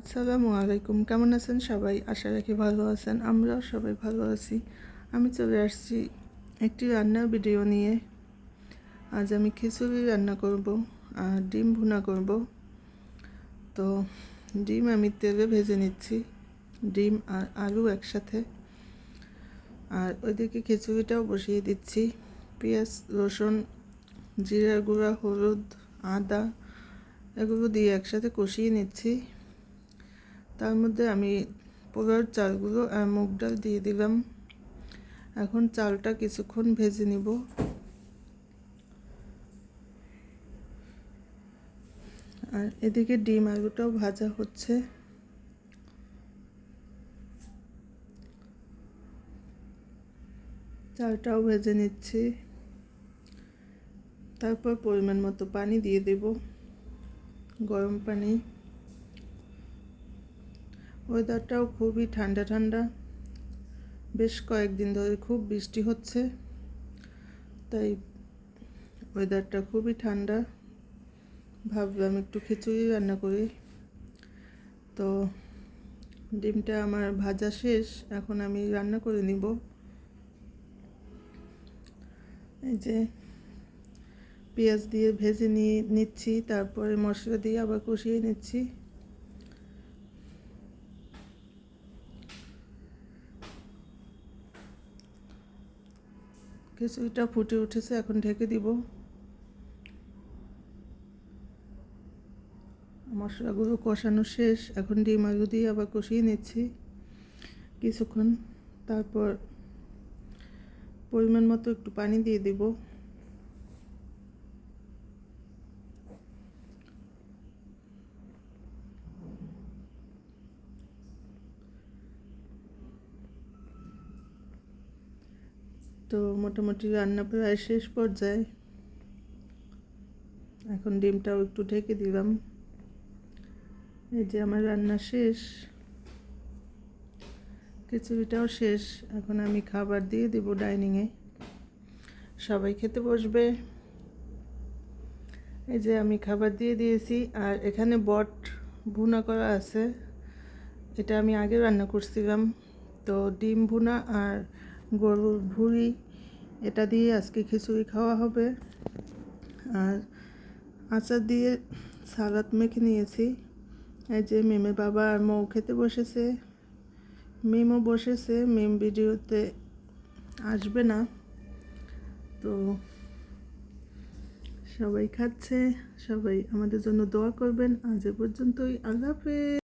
আসসালামু আলাইকুম। কেমন আছেন সবাই? আশা রাখি ভালো আছেন। আমরাও সবাই ভালো আছি। আমি চলে আসছি একটি রান্নার ভিডিও নিয়ে। আজ আমি খিচুড়ি রান্না করব আর ডিম ভুনা করব। তো ডিম আমি তেলে ভেজে নিচ্ছি। ডিম আর আলু একসাথে। আর ওইদিকে খিচুড়িটাও বসিয়ে দিচ্ছি। পেঁয়াজ, রসুন, জিরার গুঁড়া, হলুদ, আদা, এগুলো দিয়ে একসাথে কষিয়ে নিচ্ছি। তার মধ্যে আমি পোলার চালগুলো আর মুগ ডাল দিয়ে দিলাম। এখন চালটা কিছুক্ষণ ভেজে নিব। আর এদিকে ডিম আলুটাও ভাজা হচ্ছে। চালটাও ভেজে নিচ্ছি। তারপর পরিমাণ মতো পানি দিয়ে দেব। গরম পানি। ওয়েদারটাও খুবই ঠান্ডা ঠান্ডা। বেশ কয়েকদিন ধরে খুব বৃষ্টি হচ্ছে। তাই ওয়েদারটা খুবই ঠান্ডা। ভাবলাম একটু খিচুড়ি রান্না করি। তো ডিমটা আমার ভাজা শেষ, এখন আমি রান্না করে নিব। এই যে পেঁয়াজ দিয়ে ভেজে নিয়ে নিচ্ছি, তারপরে মশলা দিয়ে আবার কষিয়ে নিচ্ছি। খিচুড়িটা ফুটে উঠেছে, এখন ঢেকে দিব। মশলাগুলো কষানো শেষ, এখন ডিম আলু দিয়ে আবার কষিয়ে নিচ্ছি কিছুক্ষণ। তারপর পরিমাণ মতো একটু পানি দিয়ে দিব। তো মোটামুটি রান্না প্রায় শেষ পর্যায়ে। এখন ডিমটাও একটু ঢেকে দিলাম। এই যে আমার রান্না শেষ। খিচুড়িটাও শেষ। এখন আমি খাবার দিয়ে দেব ডাইনিংয়ে। সবাই খেতে বসবে। এই যে আমি খাবার দিয়ে দিয়েছি। আর এখানে বট ভুনা করা আছে। এটা আমি আগে রান্না করছিলাম। তো ডিম ভুনা আর গরুর ভুড়ি এটা দিয়ে আজকে খিচুড়ি খাওয়া হবে। আর আচার দিয়ে সালাদ মেখে নিয়েছি। এই যে মেমে বাবা আর মৌ খেতে বসেছে। মেমও বসেছে, মেম ভিডিওতে আসবে না। তো সবাই খাচ্ছে, সবাই আমাদের জন্য দোয়া করবেন। আজ এ পর্যন্তই, আল্লাহ হাফেজ।